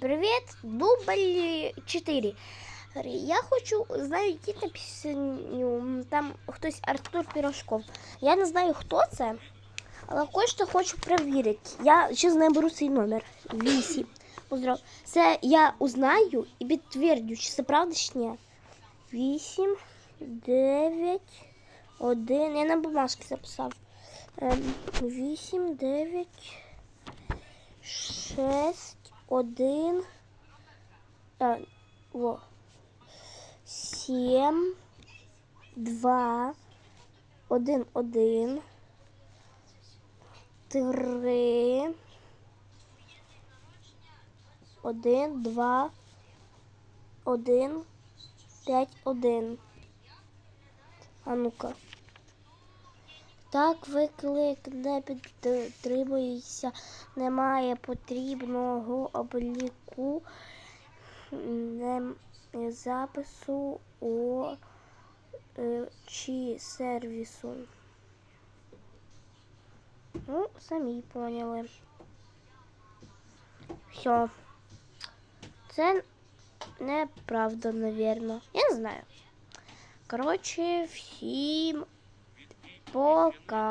привіт! Дубль 4. Я хочу, знаю, які пісню. Там хтось Артур Пірожков. Я не знаю, хто це, але кое-що хочу перевірити. Я ще наберу свій номер. 8. Поздрав. Це я узнаю і підтвердю, чи це правда, чи ні. 8, 9, 1. Я на бумажці записав. Ем, 8, 9, 6, 1, а, во, 7, 2, 1, 1, 3, 1, 2, 1, 5, 1. А ну-ка. Так, виклик не підтримується, немає потрібного обліку не запису у е, чи сервісу. Ну, самі поняли. Все. Це неправда, навірно. Я не знаю. Коротше, всім пока.